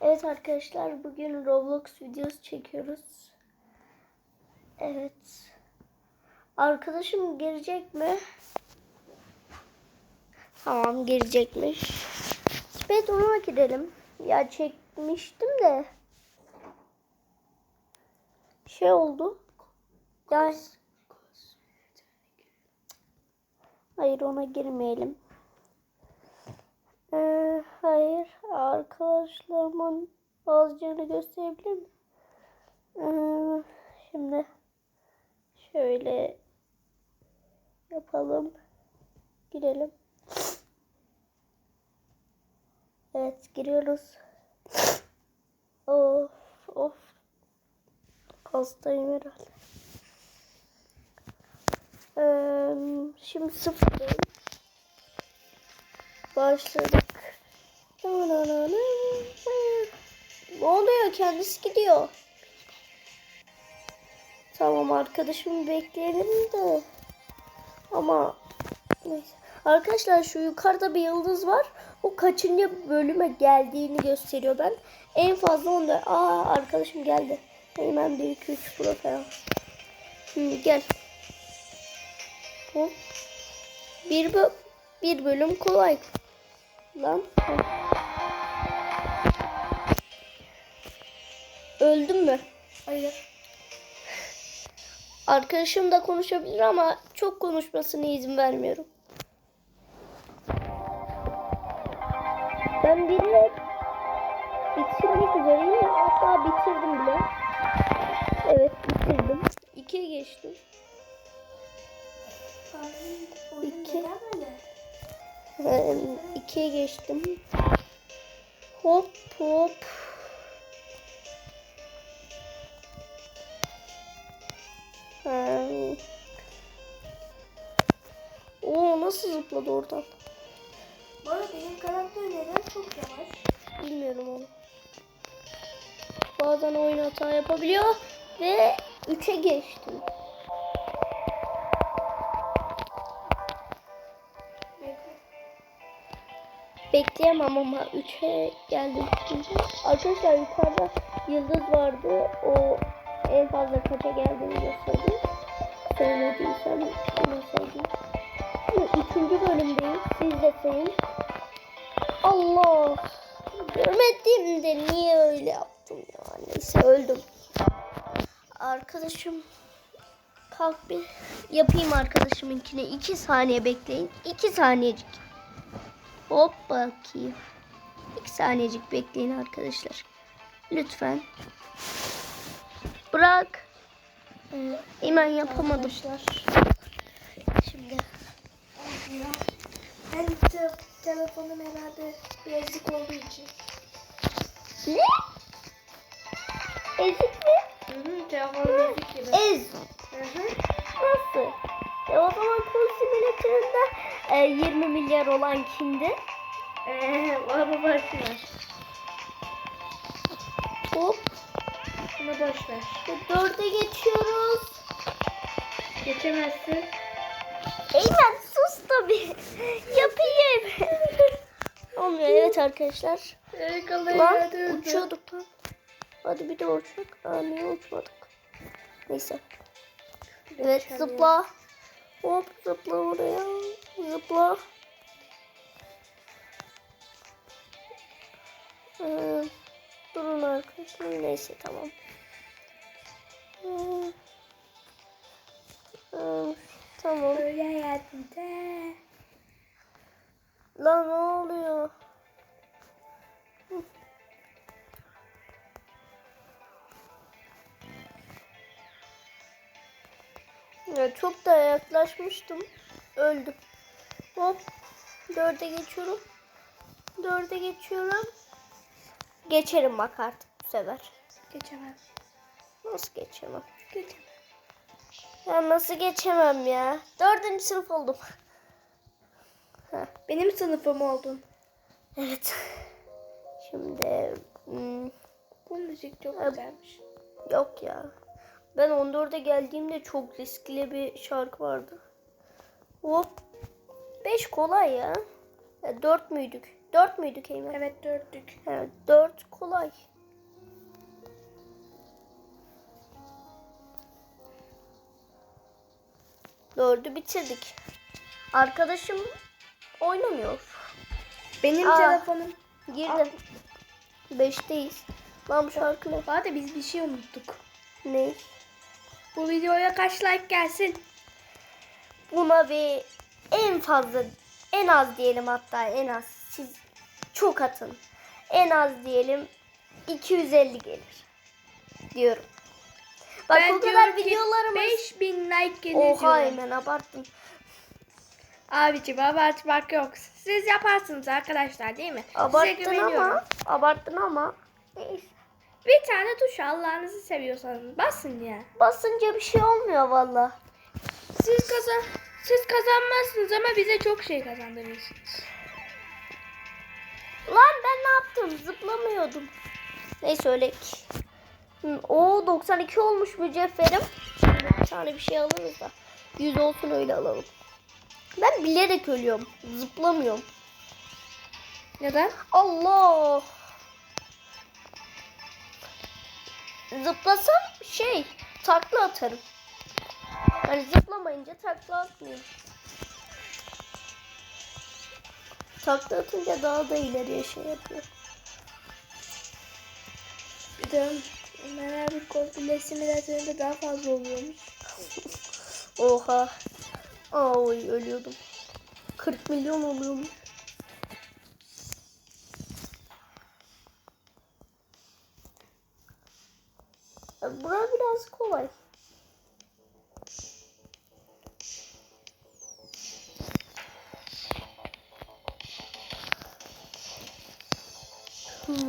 Evet arkadaşlar bugün Roblox videosu çekiyoruz. Evet. Arkadaşım gelecek mi? Tamam gelecekmiş. Speedrun'a gidelim. Ya çekmiştim de. Şey oldu. Ya Hayır ona girmeyelim. Ee, hayır arkadaşlarımın bazılarını gösterebilir miyim? Ee, şimdi şöyle yapalım. Girelim. Evet giriyoruz. Of of. Hastayım herhalde. Ee, şimdi sıfırdayım. Başladık. Ne oluyor? Kendisi gidiyor. Tamam arkadaşımı bekleyelim de. Ama neyse. Arkadaşlar şu yukarıda bir yıldız var. O kaçıncı bölüme geldiğini gösteriyor ben. En fazla onda. Aa arkadaşım geldi. Hemen 1 2 3 pro falan. Şimdi gel. Hop. Bir, bir bölüm kolay. Lan. Öldüm mü? Hayır. Arkadaşım da konuşabilir ama çok konuşmasına izin vermiyorum. Ben birini bitirmek üzereyim. Hatta bitirdim bile. Evet bitirdim. İkiye geçtim. İki. Neden böyle? Ee, ikiye geçtim. Hop hop. Ee, Oo nasıl zıpladı oradan? Bu arada benim karakter neden çok yavaş? Bilmiyorum onu. Bazen oyun hata yapabiliyor ve 3'e geçtim. Bekleyemem ama 3'e geldim. Arkadaşlar yukarıda yıldız vardı. O en fazla kaça geldiğini gösterdi. Saydım. Şimdi üçüncü bölümdeyiz. Siz de sayın. Allah! Görmedim de niye öyle yaptım ya? Neyse öldüm. Arkadaşım kalk bir yapayım arkadaşımınkine. 2 saniye bekleyin. 2 saniyecik. Hop bakayım. 2 saniyecik bekleyin arkadaşlar. Lütfen. Bırak. Ee, hemen yapamadım. Şimdi. Ben te telefonum herhalde birazcık olduğu için. Ne? Ezik mi? Hı hı. Telefonum ezik gibi. Ez. Hı hı. Nasıl? E o zaman Cool Simulator'ında e, 20 milyar olan kimdi? Eee bana boş ver. Hop. Bunu boş ver. Ve dörde geçiyoruz. Geçemezsin. Eymen sus tabii. Yapayım. Olmuyor evet arkadaşlar. Lan uçuyorduk lan. Hadi bir de uçak. Aa niye uçmadık? Neyse. Evet zıpla. Hop zıpla oraya. Zıpla. Ee, durun arkadaşlar. Neyse tamam. Ee, ee, tamam. Böyle hayatımda. Lan ne oluyor? Ya çok da yaklaşmıştım. Öldüm. Hop. Dörde geçiyorum. Dörde geçiyorum. Geçerim bak artık bu sefer. Geçemem. Nasıl geçemem? Geçemem. Ya nasıl geçemem ya? Dördüncü sınıf oldum. Heh. Benim sınıfım oldun. Evet. Şimdi hmm, Bu müzik çok Evet. güzelmiş. yok ya. Ben 14'e geldiğimde çok riskli bir şarkı vardı. Hop. 5 kolay ya. ya 4 müydük? Dört müydük Eymen? Evet dörtlük. Evet, dört kolay. Dördü bitirdik. Arkadaşım oynamıyor. Benim Aa. telefonum. Girdim. Beşteyiz. Lan bu şarkı ne? Arada biz bir şey unuttuk. Ne? Bu videoya kaç like gelsin? Buna bir en fazla en az diyelim hatta en az siz çok atın. En az diyelim 250 gelir diyorum. Bak Ben o kadar videolarımız 5000 like gelir Oha diyorum. hemen abarttım. Abiciğim abartmak yok. Siz yaparsınız arkadaşlar değil mi? Abarttın ama abarttın ama neyse. Bir tane tuş Allah'ınızı seviyorsanız basın ya. Basınca bir şey olmuyor valla. Siz kazan siz kazanmazsınız ama bize çok şey kazandırıyorsunuz. Lan ben ne yaptım? Zıplamıyordum. Neyse öyle ki. O 92 olmuş mücevherim. Bir tane bir şey alırız da. 100 olsun öyle alalım. Ben bilerek ölüyorum. Zıplamıyorum. Neden? Allah. Zıplasam şey takla atarım. Hani zıplamayınca takla atmıyorum. Takla atınca daha da ileriye şey yapıyor. Bir de Ömer abi komple simülatöründe daha fazla oluyormuş. Oha. Aa oy ölüyordum. 40 milyon oluyormuş. Bura biraz kolay.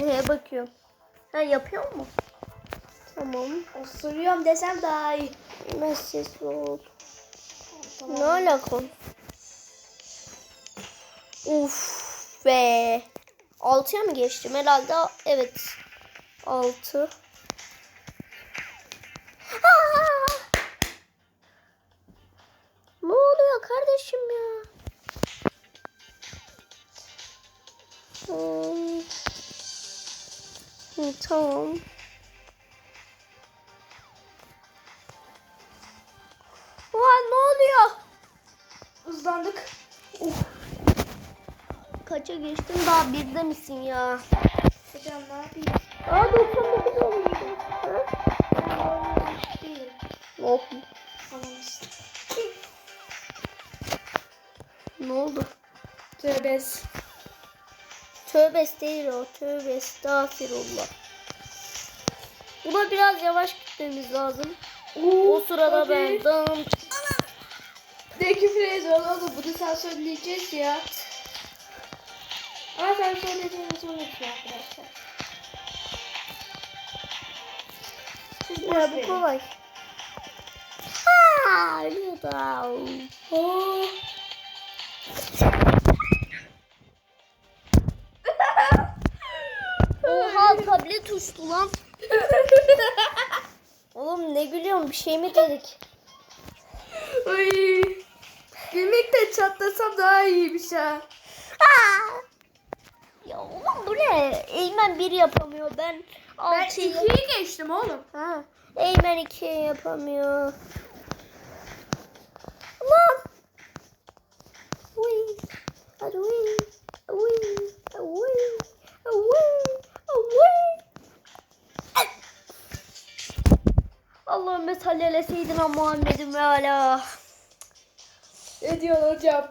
Neye bakıyorum? Ha yapıyor mu? Tamam. Osuruyorum desem daha iyi. Ben sesli ol. Ne alaka? Uf be. 6'ya mı geçtim? Herhalde evet. 6. Tamam. Ulan ne oluyor? Hızlandık. Kaça geçtin daha birde misin ya? Hocam ne yapayım? Aa 99 olmuşsun. Ha? Değil. Ne? Tamam işte. Ne oldu? Tövbes. Tövbes değil o. Tövbe estağfirullah. Buna biraz yavaş gitmemiz lazım. O sırada ben dağım. De küfür ediyorsun oğlum bunu sen söyleyeceğiz ya. Ama sen söylediğini unutma arkadaşlar. Siz Ya bu kolay. Aa, ölüyordu. Oo. Şey mi dedik? Ay. Gülmekten çatlasam daha iyiymiş ha. Aa! Ya oğlum bu ne? Eymen bir yapamıyor. Ben Ben 6 ikiyi geçtim oğlum. Ha. Eymen iki yapamıyor. Lan. Uy. Hadi uy. Uy. Uy. Uy. Uy. Allahümme salli ala Muhammedin ve ala. Ne diyorsun hocam?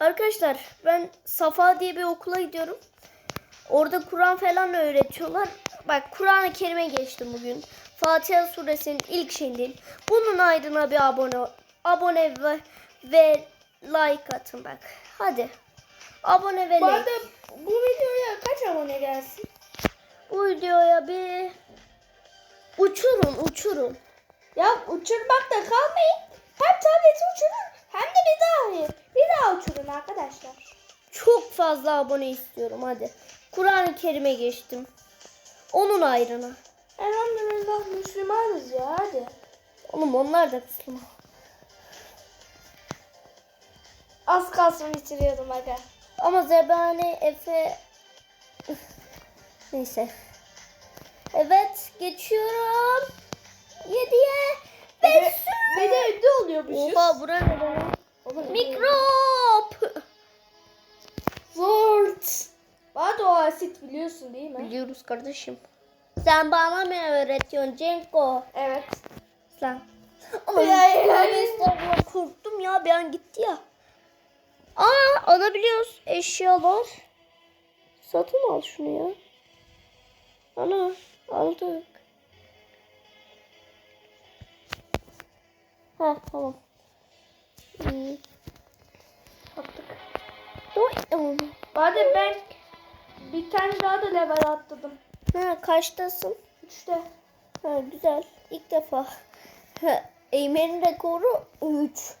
Arkadaşlar ben Safa diye bir okula gidiyorum. Orada Kur'an falan öğretiyorlar. Bak Kur'an-ı Kerim'e geçtim bugün. Fatiha suresinin ilk şeyindeyim. Bunun aydına bir abone abone ve, ve like atın bak. Hadi. Abone ve Bu like. arada bu videoya kaç abone gelsin? Bu videoya bir uçurun uçurun. Ya uçurmakta kalmayın. Hem tableti uçurun hem de bir daha bir daha uçurun arkadaşlar. Çok fazla abone istiyorum hadi. Kur'an-ı Kerim'e geçtim. Onun ayrına. Elhamdülillah Müslümanız ya hadi. Oğlum onlar da Müslüman. Az kalsın bitiriyordum aga. Ama Zebani Efe neyse. Evet geçiyorum. Yediye. Ve, Beş. ve de evde oluyormuşuz. Oha bura ne Mikrop. Zort. Bana da o asit biliyorsun değil mi? Biliyoruz kardeşim. Sen bana mı öğretiyorsun Cenko? Evet. Sen. Ama estağfurullah, korktum ya bir an gitti ya. Aa alabiliyoruz eşyalar. Satın al şunu ya. Aldık. Ha tamam. Dur. Hmm. Bana da ben bir tane daha da level atladım. Ha kaçtasın? Üçte. Ha güzel. İlk defa. Eymen'in rekoru 3.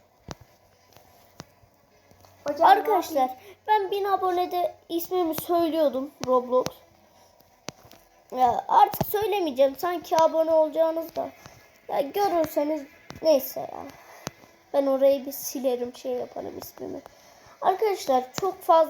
Hocam, Arkadaşlar ben 1000 abonede ismimi söylüyordum Roblox. Ya artık söylemeyeceğim. Sanki abone olacağınız da. Ya görürseniz neyse ya. Ben orayı bir silerim şey yaparım ismimi. Arkadaşlar çok fazla